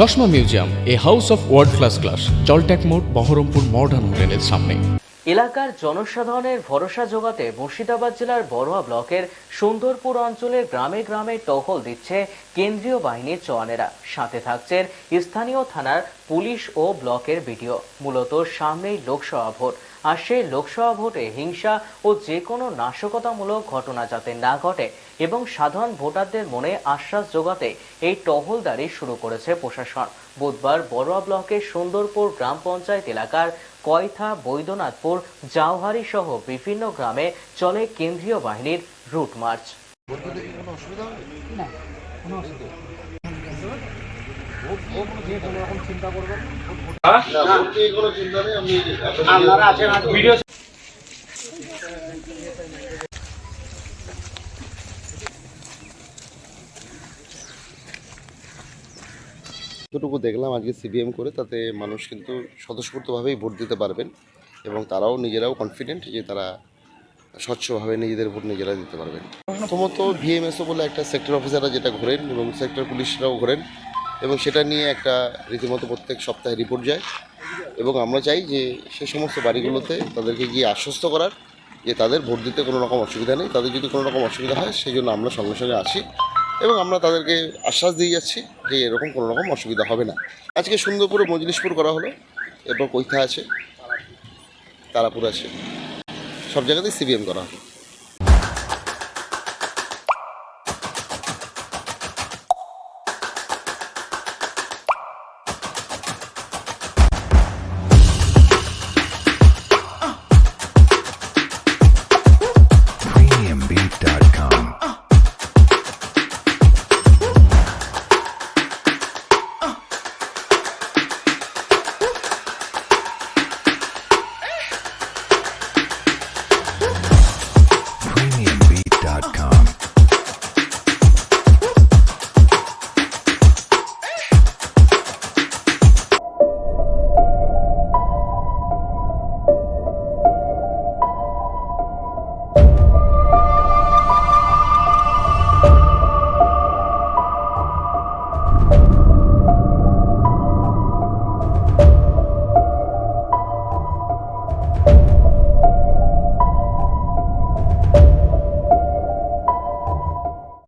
চশমা museum, a house of world class class জলট্যাক মোড়, Baharampur modern হোটেলের সামনে। এলাকার জনসাধারণের ভরসা জোগাতে মুর্শিদাবাদ জেলার বড়ুয়া ব্লকের সুন্দরপুর অঞ্চলের গ্রামে গ্রামে টহল দিচ্ছে কেন্দ্রীয় বাহিনীর জওয়ানেরা। সাথে থাকছেন স্থানীয় থানার পুলিশ ও ব্লকের বিডিও। মূলত সামনেই লোকসভা ভোট। আর সেই লোকসভা ভোটে হিংসা ও যে কোনো নাশকতামূলক ঘটনা যাতে না ঘটে এবং সাধারণ ভোটারদের মনে আশ্বাস যোগাতে এই টহলদারি শুরু করেছে প্রশাসন। বুধবার বড়ুয়া ব্লকের সুন্দরপুর গ্রাম পঞ্চায়েত এলাকার কয়থা বৈদ্যনাথপুর জাওহারি সহ বিভিন্ন গ্রামে চলে কেন্দ্রীয় বাহিনীর রুট মার্চ। যতটুকু দেখলাম আজকে সিবিএম করে, তাতে মানুষ কিন্তু স্বতঃস্ফূর্তভাবেই ভোট দিতে পারবেন এবং তারাও নিজেরাও কনফিডেন্ট যে তারা স্বচ্ছভাবে নিজেদের ভোট নিজেরা দিতে পারবেন। প্রথমত ভিএমএসও বলে একটা সেক্টর অফিসাররা যেটা ঘোরেন এবং সেক্টর পুলিশরাও ঘোরেন। এবং সেটা নিয়ে একটা রীতিমতো প্রত্যেক সপ্তাহে রিপোর্ট যায়। এবং আমরা চাই যে সে সমস্ত বাড়িগুলোতে তাদেরকে গিয়ে আশ্বস্ত করার, যে তাদের ভোট দিতে কোনো রকম অসুবিধা নেই। তাদের যদি কোনো রকম অসুবিধা হয় সেই জন্য আমরা সঙ্গে সঙ্গে আসি এবং আমরা তাদেরকে আশ্বাস দিয়ে যাচ্ছি যে এরকম কোনো রকম অসুবিধা হবে না। আজকে সুন্দরপুরে মজলিশপুর করা হলো, এরপর কৈথা আছে? তারাপুর আছে। সব জায়গাতেই সিবিএম করা হবে